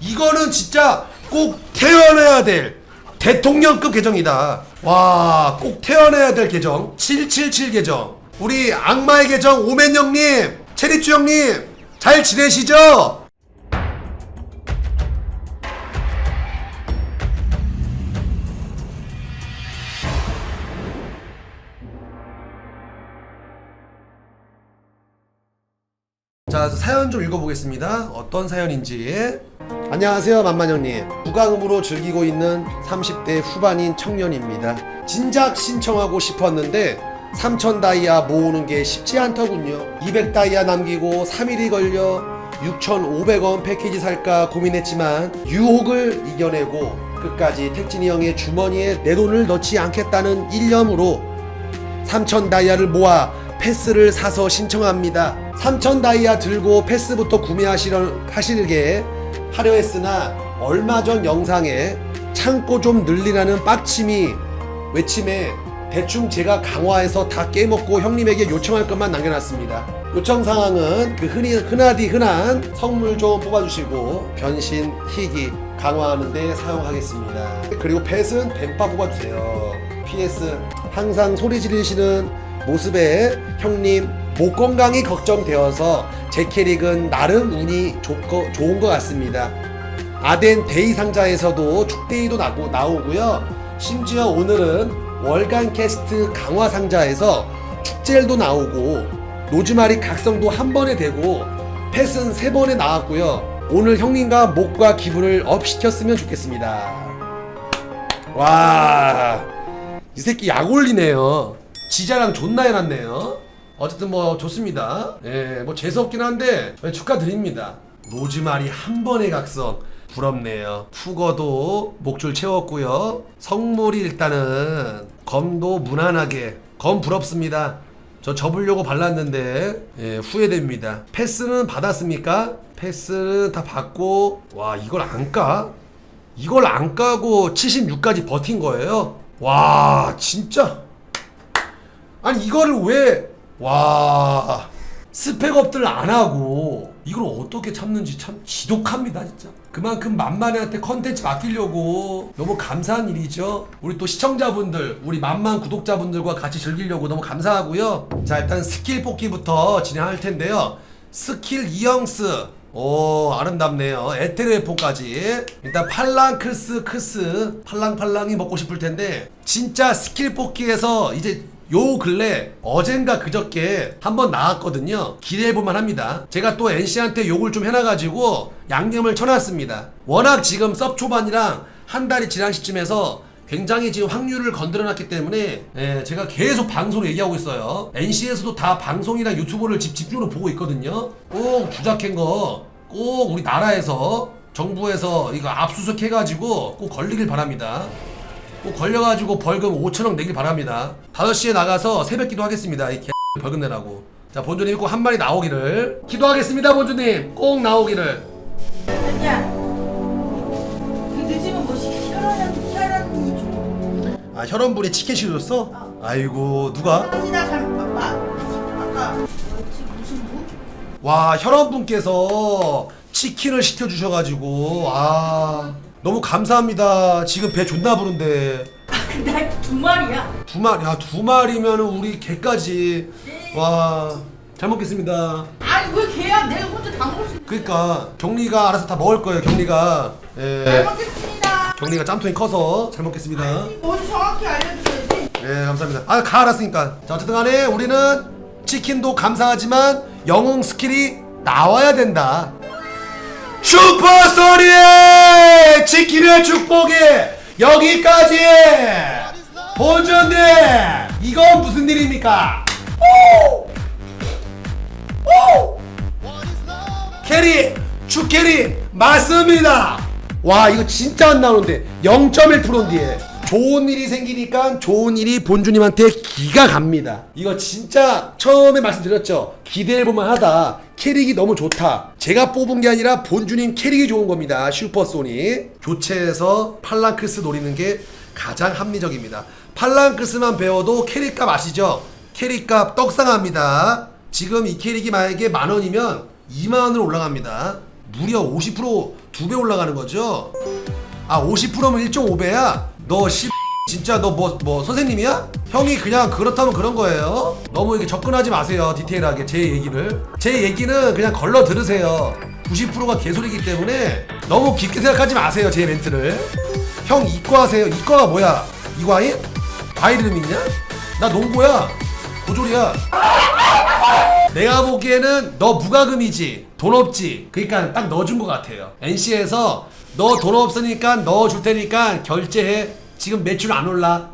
이거는 진짜 꼭 태어나야 될 대통령급 계정이다. 와, 꼭 태어나야 될 계정. 777 계정. 우리 악마의 계정 오맨 형님, 체리쭈 형님, 잘 지내시죠? 자, 사연 좀 읽어보겠습니다. 어떤 사연인지. 안녕하세요, 만만형님. 무강음으로 즐기고 있는 30대 후반인 청년입니다. 진작 신청하고 싶었는데 3천 다이아 모으는 게 쉽지 않더군요. 200 다이아 남기고 3일이 걸려 6,500원 패키지 살까 고민했지만 유혹을 이겨내고 끝까지 택진이 형의 주머니에 내 돈을 넣지 않겠다는 일념으로 3천 다이아를 모아 패스를 사서 신청합니다. 3천 다이아 들고 패스부터 구매하시려 하시게 하려 했으나 얼마 전 영상에 창고 좀 늘리라는 빡침이 외침에 대충 제가 강화해서 다 깨먹고 형님에게 요청할 것만 남겨놨습니다. 요청 상황은 그 흔히 흔하디 흔한 성물 좀 뽑아주시고 변신, 희귀 강화하는데 사용하겠습니다. 그리고 펫은 뱀파 뽑아주세요. PS 항상 소리 지르시는 모습에 형님 목 건강이 걱정되어서 제 캐릭은 나름 운이 좋고, 좋은 것 같습니다. 아덴 데이 상자에서도 축데이도 나고, 나오고요. 심지어 오늘은 월간 캐스트 강화 상자에서 축젤도 나오고 노즈마리 각성도 한 번에 되고 펫은 세 번에 나왔고요. 오늘 형님과 목과 기분을 업 시켰으면 좋겠습니다. 와, 이 새끼 약 올리네요. 지자랑 존나 해놨네요. 어쨌든 뭐 좋습니다. 예, 뭐 재수 없긴 한데 축하드립니다. 로즈마리 한 번의 각성 부럽네요. 푸거도 목줄 채웠고요. 성물이 일단은 검도 무난하게 검 부럽습니다. 저 접으려고 발랐는데 예, 후회됩니다. 패스는 받았습니까? 패스는 다 받고 와 이걸 안 까? 이걸 안 까고 76까지 버틴 거예요? 와 진짜 아니 이거를 왜 와 스펙업들 안 하고 이걸 어떻게 참는지 참 지독합니다 진짜. 그만큼 만만한테 컨텐츠 맡기려고. 너무 감사한 일이죠. 우리 또 시청자분들 우리 만만 구독자분들과 같이 즐기려고 너무 감사하고요. 자 일단 스킬 뽑기부터 진행할 텐데요. 스킬 이영스. 오 아름답네요. 에테르에포까지. 일단 팔랑크스 크스. 팔랑팔랑이 먹고 싶을 텐데 진짜 스킬 뽑기에서 이제 요 근래 어젠가 그저께 한번 나왔거든요. 기대해볼만 합니다. 제가 또 NC한테 욕을 좀 해놔가지고 양념을 쳐놨습니다. 워낙 지금 섭 초반이랑 한 달이 지난 시점에서 굉장히 지금 확률을 건드려놨기 때문에 예, 제가 계속 방송을 얘기하고 있어요. NC에서도 다 방송이랑 유튜브를 집, 집중으로 보고 있거든요. 꼭 주작한 거 꼭 우리 나라에서 정부에서 이거 압수수색 해가지고 꼭 걸리길 바랍니다 꼭 걸려가지고 벌금 5천원 내길 바랍니다 5시에 나가서 새벽 기도 하겠습니다 이 개 벌금 내라고 자 본주님 꼭한 마리 나오기를 기도하겠습니다 본주님 꼭 나오기를 아니야. 그 늦으면 뭐 혈흔 혈흔이 좀. 아 혈원분이 치킨 시켜줬어? 아이고 누가? 아니다 잘 아까 아까 뭐였지 무슨 무? 와 혈원분께서 치킨을 시켜주셔가지고 아 너무 감사합니다. 지금 배 존나 부른데. 나 두 마리야. 두 마리 야 두 마리면은 우리 개까지. 와 잘 먹겠습니다. 아니 왜 걔야? 내가 혼자 다 먹을 수. 있 그러니까 경리가 알아서 다 먹을 거예요 경리가. 잘 예 먹겠습니다. 경리가 짬통이 커서 잘 먹겠습니다. 먼저 정확히 알려줘야지. 예 감사합니다. 아 가 알았으니까. 자 어쨌든 간에 우리는 치킨도 감사하지만 영웅 스킬이 나와야 된다 슈퍼소리의 치킨의 축복이 여기까지 본전님 이건 무슨 일입니까 오! 오! 캐리 축캐리 맞습니다 와 이거 진짜 안 나오는데 0.1%인데 좋은 일이 생기니까 좋은 일이 본주님한테 기가 갑니다. 이거 진짜 처음에 말씀드렸죠? 기대해볼만 하다. 캐릭이 너무 좋다. 제가 뽑은 게 아니라 본주님 캐릭이 좋은 겁니다. 슈퍼소닉 교체해서 팔랑크스 노리는 게 가장 합리적입니다. 팔랑크스만 배워도 캐릭값 아시죠? 캐릭값 떡상합니다. 지금 이 캐릭이 만약에 만 원이면 2만 원으로 올라갑니다. 무려 50%두 배 올라가는 거죠? 아 50%면 1.5배야? 너 씨. 진짜 너 뭐 뭐 선생님이야? 형이 그냥 그렇다면 그런 거예요. 너무 이게 접근하지 마세요. 디테일하게 제 얘기를. 제 얘기는 그냥 걸러 들으세요. 90%가 개소리이기 때문에 너무 깊게 생각하지 마세요. 제 멘트를. 형 이과하세요. 이과가 뭐야? 이과인? 과일 이름 있냐? 나 농고야. 고졸이야. 내가 보기에는 너 무과금이지 돈 없지 그러니까 딱 넣어준 것 같아요 NC에서 너 돈 없으니까 넣어줄 테니까 결제해 지금 매출 안 올라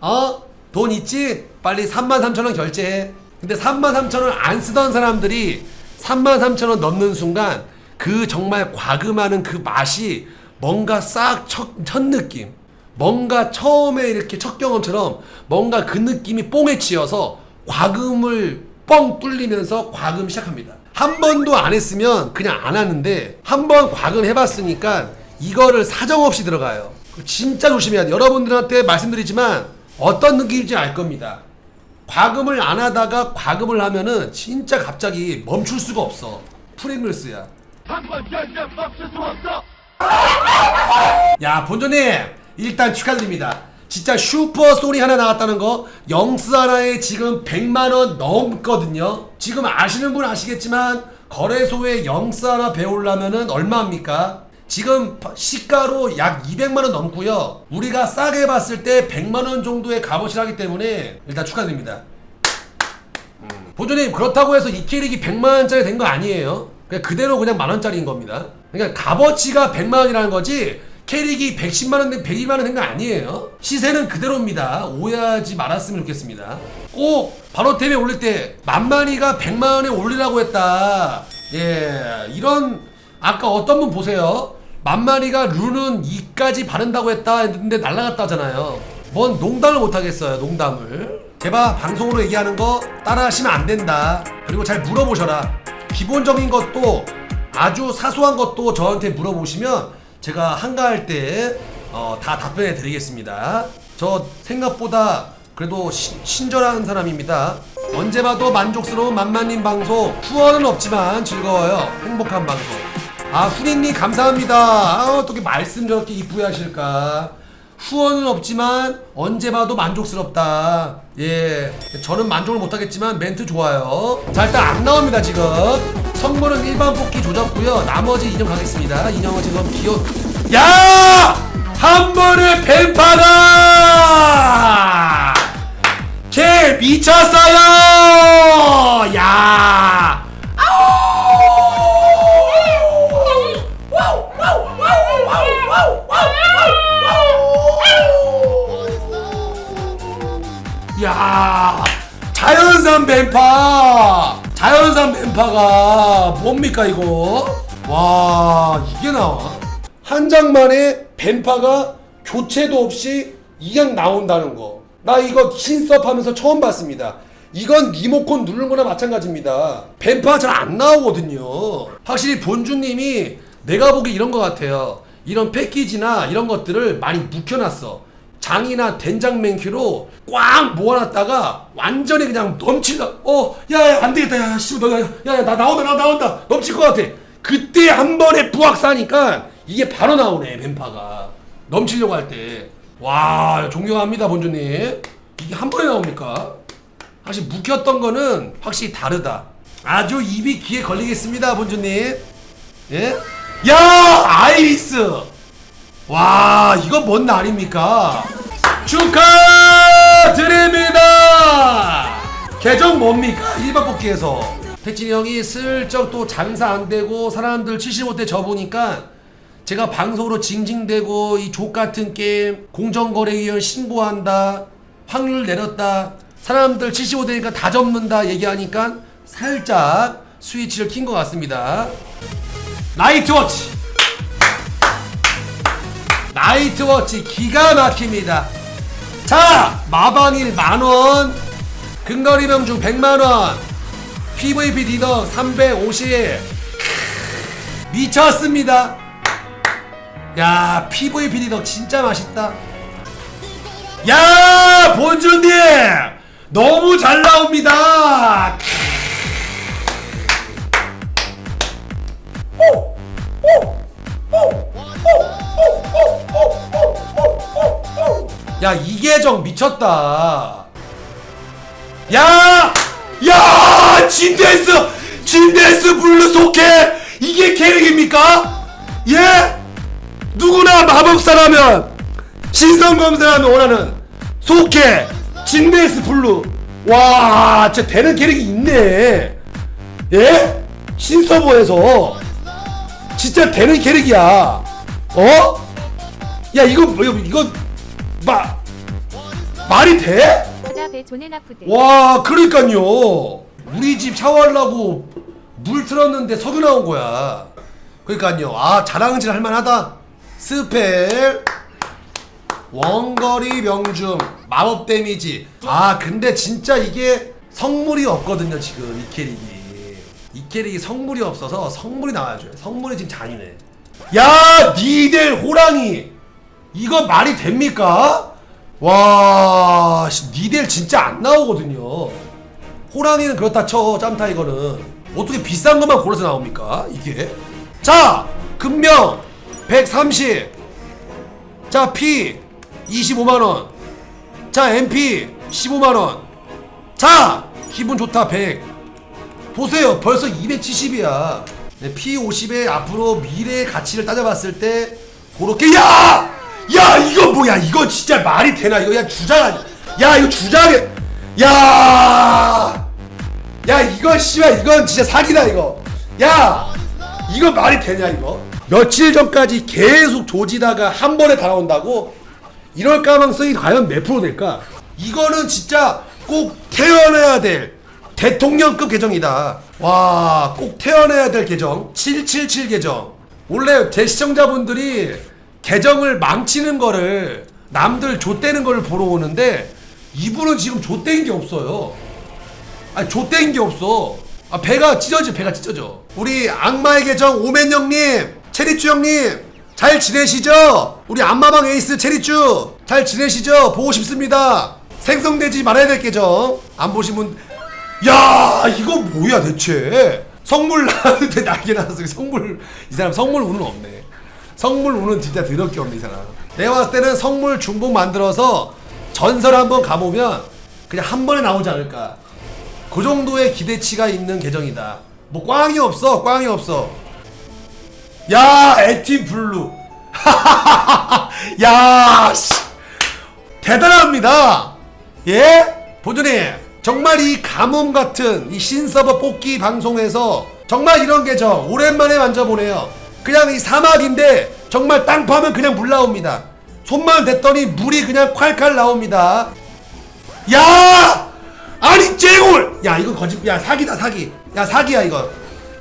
어? 돈 있지? 빨리 3만 3천 원 결제해 근데 3만 3천 원안 쓰던 사람들이 3만 3천 원 넣는 순간 그 정말 과금하는 그 맛이 뭔가 싹 첫, 첫 느낌 뭔가 처음에 이렇게 첫 경험처럼 뭔가 그 느낌이 뽕에 치여서 과금을 뻥 뚫리면서 과금 시작합니다. 한 번도 안 했으면 그냥 안 하는데 한 번 과금 해봤으니까 이거를 사정없이 들어가요. 진짜 조심해야 돼. 여러분들한테 말씀드리지만 어떤 느낌인지 알 겁니다. 과금을 안 하다가 과금을 하면은 진짜 갑자기 멈출 수가 없어. 프리밀스야. 야 본전님 일단 축하드립니다 진짜 슈퍼 소리 하나 나왔다는 거 영스 하나에 지금 100만 원 넘거든요 지금 아시는 분 아시겠지만 거래소에 영스 하나 배우려면은 얼마입니까 지금 시가로 약 200만원 넘고요 우리가 싸게 봤을 때 100만원 정도의 값어치를 하기 때문에 일단 축하드립니다 보조님 그렇다고 해서 이 캐릭이 100만 원짜리 된 거 아니에요. 그냥 그대로 그냥 만 원짜리인 겁니다. 그러니까 값어치가 100만 원이라는 거지 캐릭이 110만 원, 120만 원 된 거 아니에요. 시세는 그대로입니다. 오해하지 말았으면 좋겠습니다. 꼭 바로템에 올릴 때 만만이가 100만 원에 올리라고 했다. 예, 이런 아까 어떤 분 보세요. 만만이가 룬은 2까지 바른다고 했다 했는데 날라갔다 하잖아요. 뭔 농담을 못 하겠어요. 농담을. 제발 방송으로 얘기하는 거 따라하시면 안 된다. 그리고 잘 물어보셔라. 기본적인 것도 아주 사소한 것도 저한테 물어보시면 제가 한가할 때 어, 다 답변해 드리겠습니다. 저 생각보다 그래도 시- 친절한 사람입니다. 언제 봐도 만족스러운 만만님 방송. 후원은 없지만 즐거워요. 행복한 방송. 아 후리님 감사합니다. 아, 어떻게 말씀 저렇게 이쁘게 하실까? 후원은 없지만 언제 봐도 만족스럽다. 예, 저는 만족을 못하겠지만 멘트 좋아요. 자 일단 안 나옵니다 지금. 선물은 일반 뽑기 조졌고요. 나머지 인형 가겠습니다. 인형은 지금 귀여. 야! 한 번에 뱀파다! 개 미쳤어요! 야! 야 자연산 뱀파. 자연산 뱀파가 뭡니까 이거? 와 이게 나와. 한 장만에 뱀파가 교체도 없이 이양 나온다는 거나 이거 신섭하면서 처음 봤습니다. 이건 리모컨 누르는 거나 마찬가지입니다. 뱀파 잘 안 나오거든요. 확실히 본주님이 내가 보기 이런 거 같아요. 이런 패키지나 이런 것들을 많이 묵혀놨어 장이나 된장 맨큐로 꽉 모아놨다가 완전히 그냥 넘칠라 어 야야 안되겠다. 야씨야야 나 나온다 나 나온다. 넘칠 것 같아. 그때 한 번에 부악 싸니까 이게 바로 나오네 뱀파가. 넘치려고 할 때. 와 존경합니다 본주님. 이게 한 번에 나옵니까? 확실히 묵혔던 거는 확실히 다르다. 아주 입이 귀에 걸리겠습니다 본주님. 예? 야 아이리스! 와 이건 뭔 날입니까 축하드립니다. 계정 뭡니까? 일반 뽑기에서. 택진이 형이 슬쩍 또 장사 안 되고 사람들 75대 접으니까 제가 방송으로 징징대고 이 족 같은 게임 공정거래위원 신고한다 확률 내렸다 사람들 75대니까 다 접는다 얘기하니까 살짝 스위치를 킨 것 같습니다. 나이트워치. 나이트워치 기가 막힙니다. 자, 마방일 만원, 근거리 명중 100만원, PVP 디덕 350, 미쳤습니다. 야, PVP 디덕 진짜 맛있다. 야, 본주님! 너무 잘 나옵니다. 오! 야 이계정 미쳤다 야! 야! 진데스! 진데스 블루 속해! 이게 캐릭입니까? 예? 누구나 마법사라면 신성검사라면 원하는 속해! 진데스 블루 와 진짜 되는 캐릭이 있네 예? 신서버에서 진짜 되는 캐릭이야 어? 야 이거 뭐, 이거 이거 마 말이 돼? 배. 와 그러니까요. 우리 집 샤워하려고 물 틀었는데 석유 나온 거야. 그러니까요. 아 자랑질 할만하다. 스펠. 원거리 명중. 마법 데미지. 아 근데 진짜 이게 성물이 없거든요 지금 이 캐릭이. 이 캐릭이 성물이 없어서 성물이 나와줘요 성물이 지금 잔이네 야 니들 호랑이 이거 말이 됩니까? 와, 씨, 니들 진짜 안 나오거든요. 호랑이는 그렇다 쳐, 짬타이거는. 어떻게 비싼 것만 골라서 나옵니까? 이게? 자, 금명 130. 자, P 25만원. 자, MP 15만원. 자, 기분 좋다 100. 보세요, 벌써 270이야. 네, P50의 앞으로 미래의 가치를 따져봤을 때, 그렇게, 야! 야, 이거 뭐야? 이거 진짜 말이 되나? 이거 야, 주장 아니야? 야, 이거 주장에, 야! 야, 이거, 씨발, 이건 진짜 사기다, 이거. 야! 이거 말이 되냐, 이거? 며칠 전까지 계속 조지다가 한 번에 다 나온다고? 이럴 가능성이 과연 몇 프로 될까? 이거는 진짜 꼭 태어나야 될 대통령급 계정이다. 와, 꼭 태어나야 될 계정. 777 계정. 원래 제 시청자분들이 계정을 망치는 거를 남들 좆대는 거를 보러 오는데 이분은 지금 좆대인 게 없어요. 아니 좆대인 게 없어. 아 배가 찢어져 배가 찢어져. 우리 악마의 계정 오맨 형님, 체리쭈 형님 잘 지내시죠? 우리 안마방 에이스 체리쭈 잘 지내시죠? 보고 싶습니다. 생성되지 말아야 될 계정 안 보신 분. 야 이거 뭐야 대체? 성물 나는데 날개 나서 성물 이 사람 성물 운은 없네. 성물 운은 진짜 더럽게 없네 이 사람. 내가 봤을 때는 성물 중복 만들어서 전설 한번 가보면 그냥 한 번에 나오지 않을까. 그 정도의 기대치가 있는 계정이다. 뭐 꽝이 없어, 꽝이 없어. 야, 에티 블루. 야, 씨. 대단합니다. 예? 본주님, 정말 이 가뭄 같은 이 신서버 뽑기 방송에서 정말 이런 계정 오랜만에 만져보네요. 그냥 이 사막인데 정말 땅 파면 그냥 물 나옵니다. 손만 댔더니 물이 그냥 콸콸 나옵니다. 야! 아니 쨍골! 야 이거 거짓 야 사기다 사기. 야 사기야 이거.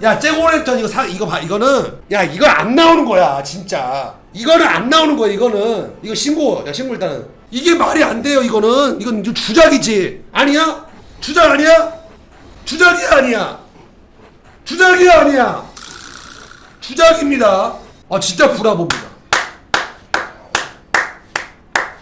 야 쨍골했던 이거 사 이거 봐 이거는 야 이거 안 나오는 거야 진짜. 이거는 안 나오는 거야 이거는. 이거 신고. 야 신고 일단은. 이게 말이 안 돼요 이거는. 이건 주작이지. 아니야? 주작 아니야? 주작이 아니야. 주작이 아니야. 주작입니다. 아 진짜 불화봅니다.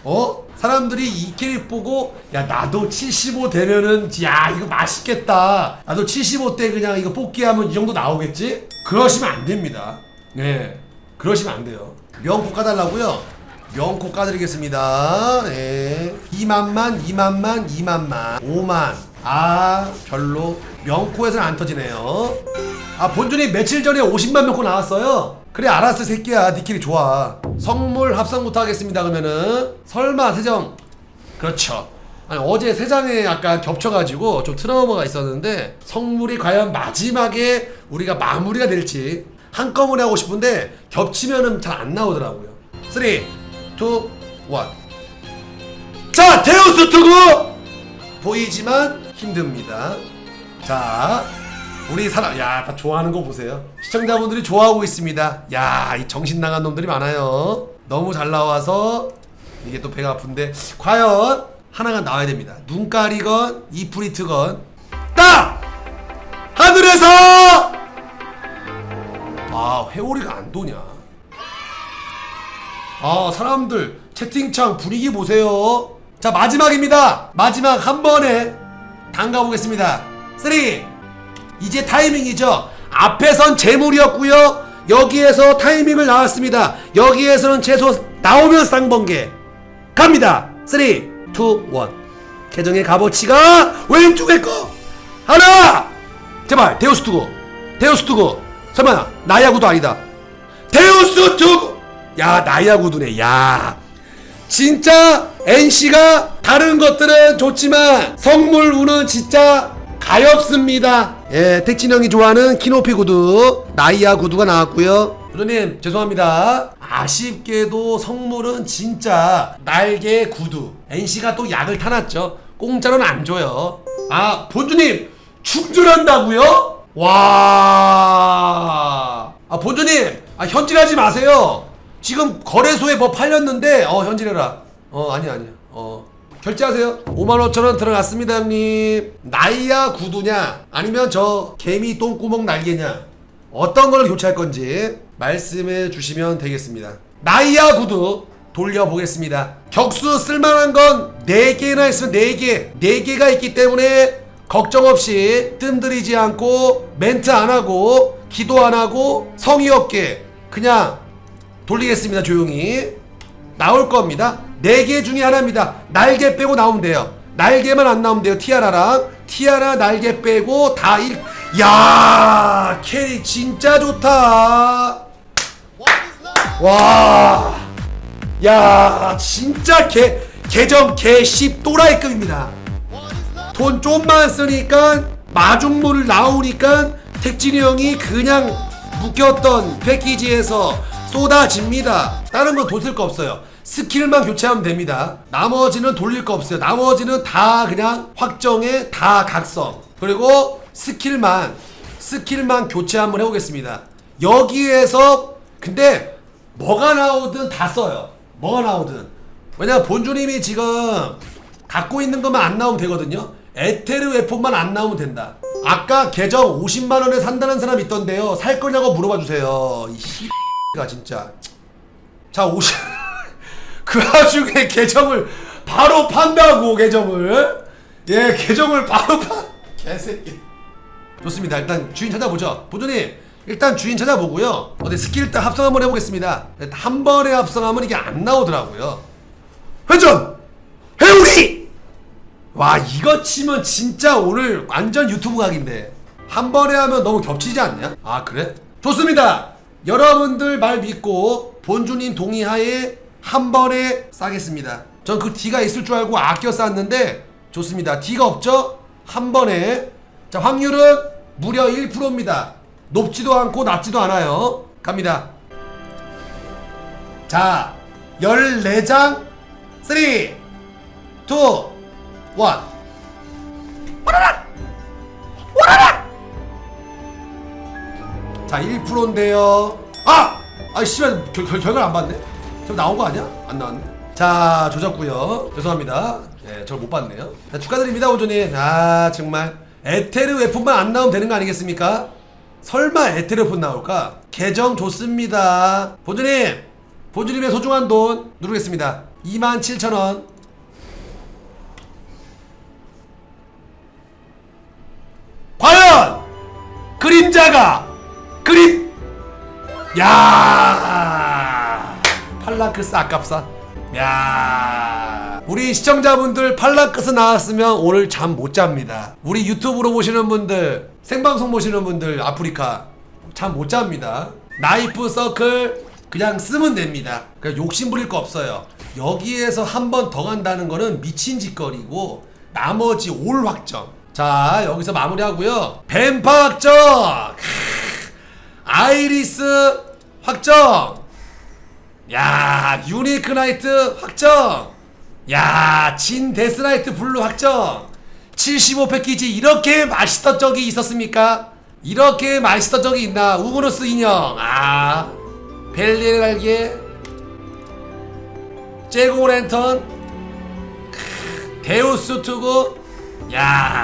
어? 사람들이 이 캐릭 보고 야 나도 75 되면은 야 이거 맛있겠다 나도 75대 그냥 이거 뽑기하면 이 정도 나오겠지? 그러시면 안 됩니다 네 그러시면 안 돼요 명코 까달라고요? 명코 까드리겠습니다 네 2만만 2만만 2만만 5만 아 별로 명코에서는 안 터지네요 아 본전이 며칠 전에 50만 명코 나왔어요? 그래 알았어 새끼야. 니끼리 좋아. 성물 합성부터 하겠습니다 그러면은. 설마 세정. 그렇죠. 아니 어제 세 장에 약간 겹쳐가지고 좀 트라우마가 있었는데 성물이 과연 마지막에 우리가 마무리가 될지 한꺼번에 하고 싶은데 겹치면은 잘 안 나오더라고요. 3 2 1 자, 데우스 투구! 보이지만 힘듭니다. 자, 우리 사람, 야, 다 좋아하는 거 보세요. 시청자분들이 좋아하고 있습니다. 야, 이 정신 나간 놈들이 많아요. 너무 잘 나와서 이게 또 배가 아픈데 과연 하나가 나와야 됩니다. 눈깔이건 이프리트건 딱 하늘에서 아 회오리가 안 도냐? 아 사람들 채팅창 분위기 보세요 자 마지막입니다 마지막 한 번에 담가 보겠습니다 3 이제 타이밍이죠 앞에선 재물이었고요 여기에서 타이밍을 나왔습니다. 여기에서는 최소 나오면 쌍번개 갑니다. 3, 2, 1. 계정의 값어치가 왼쪽에 거 하나 제발 데우스 투구 데우스 투구 설마 나야구도 아니다. 데우스 투구 야 나야구도네 야 진짜 NC가 다른 것들은 좋지만 성물 우는 진짜 가엾습니다. 예, 택진 형이 좋아하는 키노피 구두, 나이아 구두가 나왔고요. 부모님 죄송합니다. 아쉽게도 성물은 진짜 날개 구두. NC가 또 약을 타놨죠. 공짜로는 안 줘요. 아 본주님 충전한다고요? 와. 아 본주님 아 현질하지 마세요. 지금 거래소에 뭐 팔렸는데 어 현질해라. 어 아니 아니야. 어 결제하세요. 5만 5천 원 들어갔습니다 형님. 나이야 구두냐 아니면 저 개미 똥구멍 날개냐 어떤 걸 교체할 건지 말씀해 주시면 되겠습니다. 나이야 구두 돌려보겠습니다. 격수 쓸만한 건 4개나 있으면 4개. 4개가 있기 때문에 걱정 없이 뜸들이지 않고 멘트 안 하고 기도 안 하고 성의 없게 그냥 돌리겠습니다 조용히 나올 겁니다 네 개 중에 하나입니다. 날개 빼고 나오면 돼요. 날개만 안 나오면 돼요. 티아라랑. 티아라 날개 빼고 다 일 야 캐리 진짜 좋다. 와 야 진짜 개 계정 개씹 또라이급입니다. 돈 좀만 쓰니까 마중물 나오니까 택진이 형이 그냥 묶였던 패키지에서 쏟아집니다. 다른 건 돈 쓸 거 없어요. 스킬만 교체하면 됩니다. 나머지는 돌릴 거 없어요. 나머지는 다 그냥 확정에 다 각성. 그리고 스킬만 스킬만 교체 한번 해보겠습니다. 여기에서 근데 뭐가 나오든 다 써요. 뭐가 나오든. 왜냐 본주님이 지금 갖고 있는 것만 안 나오면 되거든요. 에테르 웨폰만 안 나오면 된다. 아까 계정 50만 원에 산다는 사람 있던데요. 살 거냐고 물어봐 주세요. 이 씨가 진짜. 자, 50. 그 와중에 계정을 바로 판다고 계정을. 예, 계정을 바로 판. 개새끼. 좋습니다. 일단 주인 찾아보죠. 보조님, 일단 주인 찾아보고요. 어디 스킬 일단 합성 한번 해보겠습니다. 한 번에 합성하면 이게 안 나오더라고요. 회전! 회오리! 와 이거 치면 진짜 오늘 완전 유튜브 각인데 한 번에 하면 너무 겹치지 않냐? 아 그래? 좋습니다 여러분들 말 믿고 본주님 동의하에 한 번에 싸겠습니다 전 그 D가 있을 줄 알고 아껴 쌌는데 좋습니다 D가 없죠? 한 번에 자 확률은 무려 1%입니다 높지도 않고 낮지도 않아요 갑니다 자 14장 3 2 원. 와라락! 와라락! 자, 1%인데요. 아! 아, 씨발, 결, 결, 결과를 안 봤네? 저 나온 거 아니야? 안 나왔네. 자, 조졌고요 죄송합니다. 예, 저를 못 봤네요. 자, 축하드립니다, 오조님. 아, 정말. 에테르 웨폰만 안 나오면 되는 거 아니겠습니까? 설마 에테르 웨폰 나올까? 계정 좋습니다. 본주님! 본주님의 소중한 돈 누르겠습니다. 27,000원. 과연 그림자가 그림 야 팔라크스 아깝사? 야 우리 시청자분들 팔라크스 나왔으면 오늘 잠 못 잡니다. 우리 유튜브로 보시는 분들 생방송 보시는 분들 아프리카 잠 못 잡니다. 나이프 서클 그냥 쓰면 됩니다. 그냥 욕심 부릴 거 없어요. 여기에서 한 번 더 간다는 거는 미친 짓거리고 나머지 올 확정. 자 여기서 마무리하고요. 뱀파 확정! 크, 아이리스 확정 야 유니크 나이트 확정. 야진 데스나이트 블루 확정. 75 패키지 이렇게 맛있던 적이 있었습니까? 이렇게 맛있던 적이 있나? 우그노스 인형. 아 벨리의 날개 제고 랜턴. 크, 데우스 투구. 야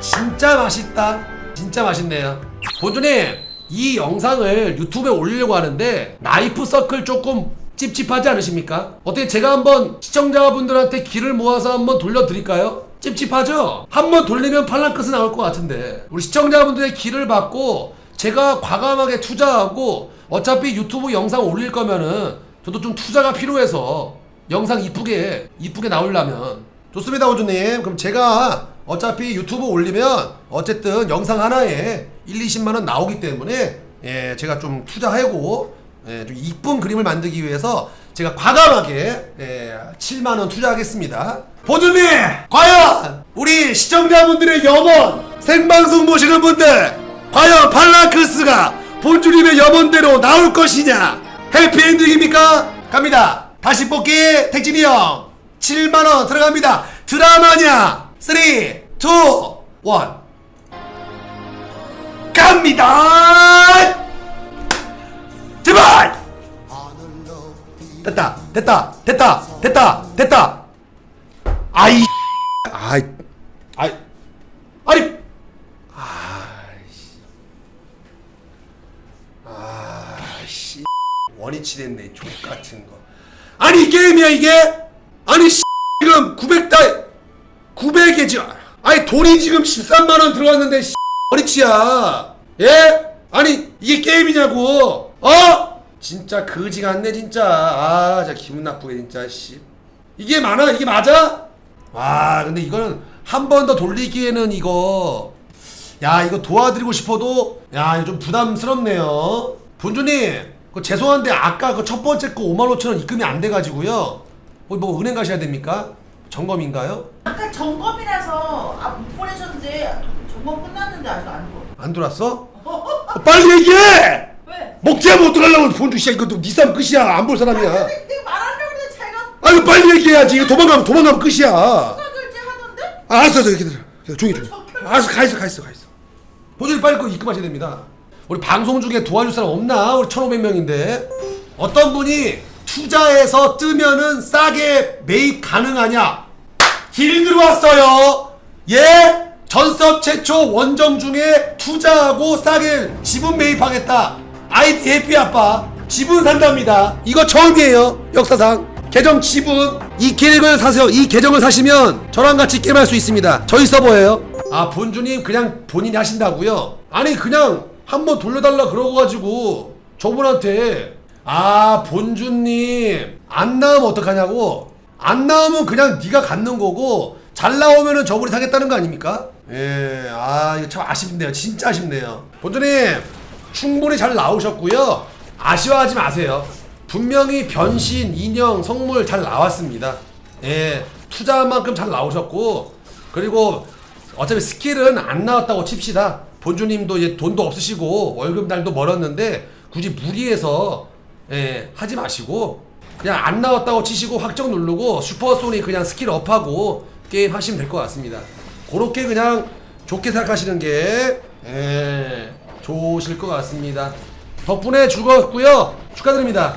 진짜 맛있다. 진짜 맛있네요. 본주님 이 영상을 유튜브에 올리려고 하는데 나이프 서클 조금 찝찝하지 않으십니까? 어떻게 제가 한번 시청자분들한테 기를 모아서 한번 돌려드릴까요? 찝찝하죠? 한번 돌리면 팔랑크스 나올 것 같은데 우리 시청자분들의 기를 받고 제가 과감하게 투자하고 어차피 유튜브 영상 올릴 거면은 저도 좀 투자가 필요해서 영상 이쁘게 이쁘게 나오려면 좋습니다 호주님 그럼 제가 어차피 유튜브 올리면 어쨌든 영상 하나에 1, 20만 원 나오기 때문에 예 제가 좀 투자하고 예, 좀 이쁜 그림을 만들기 위해서 제가 과감하게 예, 7만 원 투자하겠습니다. 보주님, 과연 우리 시청자분들의 염원 생방송 보시는 분들, 과연 발라크스가 본주님의 염원대로 나올 것이냐? 해피엔딩입니까? 갑니다. 다시 뽑기 택진이 형 7만 원 들어갑니다. 드라마냐? 3, 2, 1 갑니다. 제발! 됐다, 됐다, 됐다, 됐다, 됐다. 아이, 아이, 아이, 아니, 아이씨, 아이씨, 원위치 됐네, 족 같은 거. 아니 이 게임이야 이게? 아니 씨, 지금 900달, 900개 지 아니 돈이 지금 13만 원 들어왔는데 씨, 원위치야. 예? 아니 이게 게임이냐고? 어? 진짜 거지 같네 진짜. 아, 진짜 기분 나쁘게 진짜 씨. 이게 많아? 이게 맞아? 와, 근데 이거는 한 번 더 돌리기에는 이거 야, 이거 도와드리고 싶어도 야, 이거 좀 부담스럽네요. 본주님, 그 죄송한데 아까 그 첫 번째 거 5만 5천 원 입금이 안 돼가지고요. 어, 뭐 은행 가셔야 됩니까? 점검인가요? 아까 점검이라서 아, 못 보내셨는데 점검 끝났는데 아직 안 보. 안 들어왔어? 어, 빨리 얘기해! 왜? 먹튀하면 어떡하려고 본주 씨야. 이거 니싸움 끝이야. 안 볼 사람이야. 내가 말하려고 했는데 자기가 아 이거 빨리 얘기해야지. 이거 도망가면 도망가면 끝이야. 아, 수가 결제 하던데? 알았어 알았어. 기다려. 기다려. 조용히 조용히 알았어 가 있어 가 있어 가 있어. 본주님 빨리 거 입금하셔야 됩니다. 우리 방송 중에 도와줄 사람 없나? 우리 1500명인데. 어떤 분이 투자해서 뜨면은 싸게 매입 가능하냐 딜 들어왔어요. 예? 전섭 최초 원정 중에 투자하고 싸게 지분 매입하겠다. 아이디 해피 아빠 지분 산답니다. 이거 처음이에요 역사상. 계정 지분 이 계정을 사세요. 이 계정을 사시면 저랑 같이 게임할 수 있습니다. 저희 서버예요. 아 본주님 그냥 본인이 하신다고요? 아니 그냥 한번 돌려달라 그러고 가지고 저분한테. 아 본주님 안 나오면 어떡하냐고 안 나오면 그냥 네가 갖는 거고 잘 나오면은 저분이 사겠다는 거 아닙니까? 예, 아 이거 참 아쉽네요. 진짜 아쉽네요. 본주님 충분히 잘 나오셨고요. 아쉬워하지 마세요. 분명히 변신, 인형, 성물 잘 나왔습니다. 예, 투자한 만큼 잘 나오셨고 그리고 어차피 스킬은 안 나왔다고 칩시다. 본주님도 이제 돈도 없으시고 월급 날도 멀었는데 굳이 무리해서 예, 하지 마시고 그냥 안 나왔다고 치시고 확정 누르고 슈퍼소닉 그냥 스킬 업하고 게임 하시면 될 것 같습니다. 그렇게 그냥 좋게 생각하시는 게 예, 좋으실 것 같습니다. 덕분에 즐거웠고요. 축하드립니다.